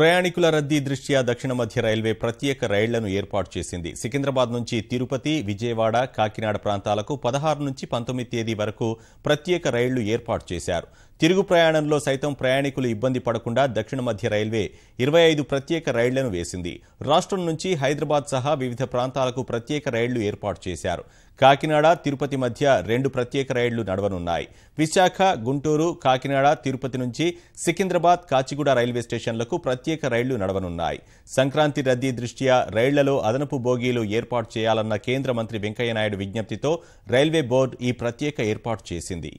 ప్రయాణికుల రద్దీ దృష్ట్యా దక్షిణ మధ్య రైల్వే ప్రత్యేక రైళ్ళను ఏర్పాటు చేసింది. సికింద్రాబాద్ నుంచి తిరుపతి విజయవాడ కాకినాడ ప్రాంతాలకు పదహారు నుంచి పంతొమ్మిది తేదీ వరకు ప్రత్యేక రైళ్ళు ఏర్పాటు చేశారు. తిరుగు ప్రయాణంలో సైతం ప్రయాణికులు ఇబ్బంది పడకుండా దక్షిణ మధ్య రైల్వే ఇరవై ఐదు ప్రత్యేక రైళ్ళను వేసింది. రాష్ట్రం నుంచి హైదరాబాద్ సహా వివిధ ప్రాంతాలకు ప్రత్యేక రైళ్ళు ఏర్పాటు చేశారు. కాకినాడ తిరుపతి మధ్య రెండు ప్రత్యేక రైళ్ళు నడవనున్నాయి. విశాఖ గుంటూరు కాకినాడ తిరుపతి నుంచి సికింద్రాబాద్ కాచిగూడ రైల్వే స్టేషన్లకు ప్రత్యేక రైళ్ళు నడవనున్నాయి. సంక్రాంతి రద్దీ దృష్ట్యా రైళ్ళలో అదనపు బోగీలు ఏర్పాటు చేయాలన్న కేంద్ర మంత్రి వెంకయ్యనాయుడు విజ్ఞప్తితో రైల్వే బోర్డు ఈ ప్రత్యేక ఏర్పాటు చేసింది.